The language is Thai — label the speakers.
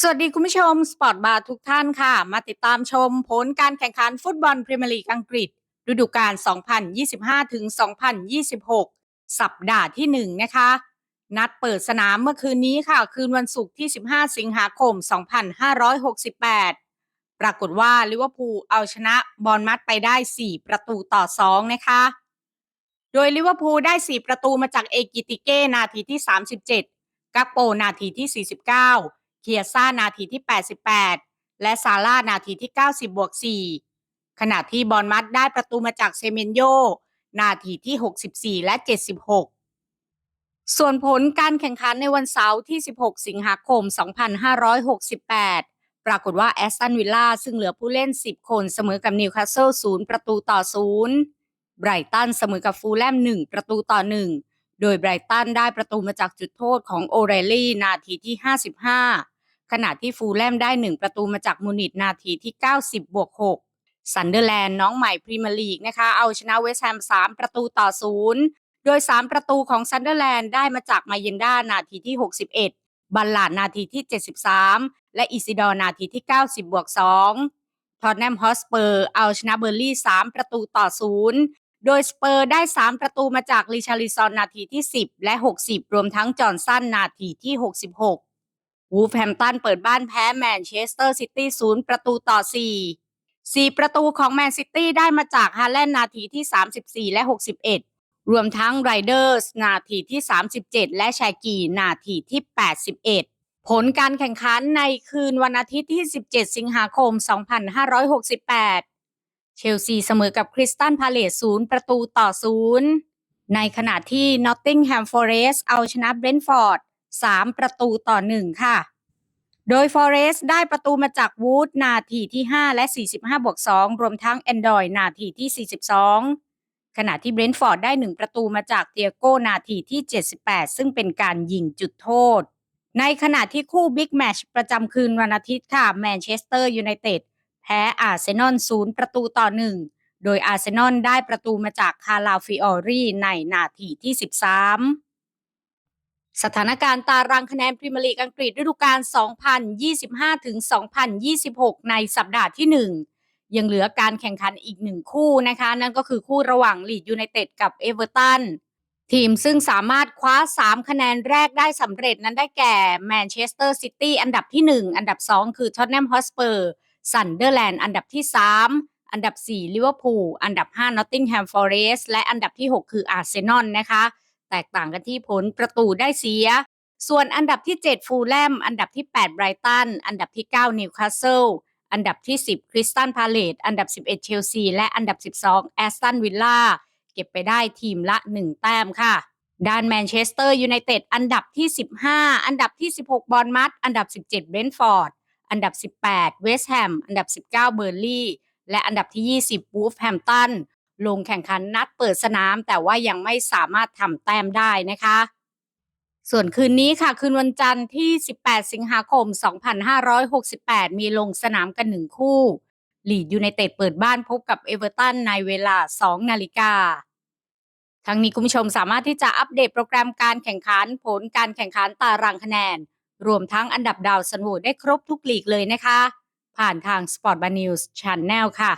Speaker 1: สวัสดีคุณผู้ชมสปอร์ตบาร์ทุกท่านค่ะ มาติดตามชมผลการแข่งขันฟุตบอลพรีเมียร์ลีกอังกฤษ ฤดูกาล 2025 ถึง 2026 สัปดาห์ที่ 1 นะคะ นัดเปิดสนามเมื่อคืนนี้ค่ะ คืนวันศุกร์ที่ 15 สิงหาคม 2568 ปรากฏว่าลิเวอร์พูลเอาชนะบอลมัดไปได้ 4 ประตูต่อ 2 นะคะ โดยลิเวอร์พูลได้ 4 ประตูมาจากเอกิติเก้นาทีที่ 37 กักโปนาทีที่ 49 เคียซ่านาทีที่ 88 และซาร่านาทีที่ 90 บวก 4 ขณะที่บอลมัดได้ประตูมาจากเซเมนโย นาทีที่ 64 และ 76 ส่วนผลการแข่งขันในวันเสาร์ที่ 16 สิงหาคม 2568 ปรากฏว่าแอสตันวิลล่าซึ่งเหลือผู้เล่น 10 คนเสมอกับนิวคาสเซิล0ประตูต่อ 0 ไบรตันเสมอกับฟูลแลม 1 ประตูต่อ 1โดยไบรตันได้ประตูมาจากจุดโทษของโอเรลลี่นาทีที่ 55 ขณะที่ฟูลแลมได้ 1 ประตูมาจากมูนิตนาทีที่ 90 บวก 6 ซันเดอร์แลนด์น้องใหม่พรีเมียร์ลีกนะคะ เอาชนะเวสต์แฮม 3 ประตูต่อ 0 โดย 3 ประตูของซันเดอร์แลนด์ได้มาจากมาเยนด้านาทีที่ 61 บัลลาดนาทีที่ 73 และอิซิดอร์นาทีที่ 90 บวก 2 ทอตแนมฮอสเปอร์ เอาชนะเบอร์ลี่ 3 ประตูต่อ 0โดยสเปอร์ได้ 3 ประตูมาจากลิชาริซอนนาทีที่ 10 และ 60 รวมทั้งจอห์นสันนาทีที่ 66 วูฟแฮมตันเปิดบ้านแพ้แมนเชสเตอร์ซิตี้0ประตูต่อ4 4ประตูของแมนซิตี้ได้มาจากฮาแลนด์นาทีที่ 34 และ 61 รวมทั้งไรเดอร์สนาทีที่ 37 และแชกีนาทีที่ 81 ผลการแข่งขันในคืนวันอาทิตย์ที่ 17 สิงหาคม 2568 เชลซีเสมอกับคริสตันพาเลส0ประตูต่อ0ในขณะที่นอตติงแฮมฟอเรสเอาชนะเบรนท์ฟอร์ด 3 ประตูต่อ 1 ค่ะ โดยฟอเรสต์ได้ประตูมาจากวูดนาทีที่ 5 และ 45 บวก 2 รวมทั้งแอนดรอยนาทีที่ 42 ขณะที่เบรนท์ฟอร์ดได้ 1 ประตูมาจากเตียโก้นาทีที่ 78 ซึ่งเป็นการยิงจุดโทษ ในขณะที่คู่บิ๊กแมชประจำคืนวันอาทิตย์ค่ะแมนเชสเตอร์ยูไนเต็ดแพ้อาร์เซนอล0ประตูต่อ 1โดยอาร์เซนอลได้ประตูมาจากคาราฟิออรีในนาทีที่ 13 สถานการณ์ตารางคะแนนพรีเมียร์ลีกอังกฤษฤดูกาล 2025-2026 ในสัปดาห์ที่ 1 ยังเหลือการแข่งขันอีกหนึ่งคู่นะคะ นั่นก็คือคู่ระหว่างลีดยูไนเต็ดกับเอเวอร์ตันทีมซึ่งสามารถคว้า 3 คะแนนแรกได้สำเร็จนั้นได้แก่แมนเชสเตอร์ซิตี้อันดับที่ 1 อันดับ 2 คือท็อตแนมฮอสเปอร์ซันเดอร์แลนด์อันดับที่ 3 อันดับ 4 ลิเวอร์พูลอันดับ 5 นอตติงแฮมฟอเรสต์และอันดับที่ 6 คืออาร์เซนอลนะคะ แตกต่างกันที่ผลประตูได้เสีย ส่วนอันดับที่ 7 ฟูลแลม อันดับที่ 8 ไบรตัน อันดับที่ 9 นิวคาสเซิล อันดับที่ 10 คริสตันพาเลต อันดับ 11 เชลซี และอันดับ 12 แอสตันวิลล่า เก็บไปได้ทีมละ 1 แต้มค่ะด้านแมนเชสเตอร์ยูไนเต็ดอันดับที่ 15 อันดับที่ 16 บอลมัด อันดับ 17 เบรนท์ฟอร์ด อันดับ 18 เวสต์แฮม อันดับ 19 เบอร์ลี่ และอันดับที่ 20 วูฟแฮมตัน ลงแข่งขันนัดเปิดสนาม แต่ว่ายังไม่สามารถทำแต้มได้นะคะ ส่วนคืนนี้ค่ะ คืนวันจันทร์ที่ 18 สิงหาคม 2568 มีลงสนามกันหนึ่งคู่ลีดยูไนเต็ดเปิดบ้านพบกับเอเวอร์ตันในเวลา 2 นาฬิกาทั้งนี้คุณผู้ชมสามารถที่จะอัปเดตโปรแกรมการแข่งขันผลการแข่งขันตารางคะแนน รวมทั้งอันดับดาวซันโหวได้ครบทุกลีกเลยนะคะ ผ่านทาง Sport b a News Channel ค่ะ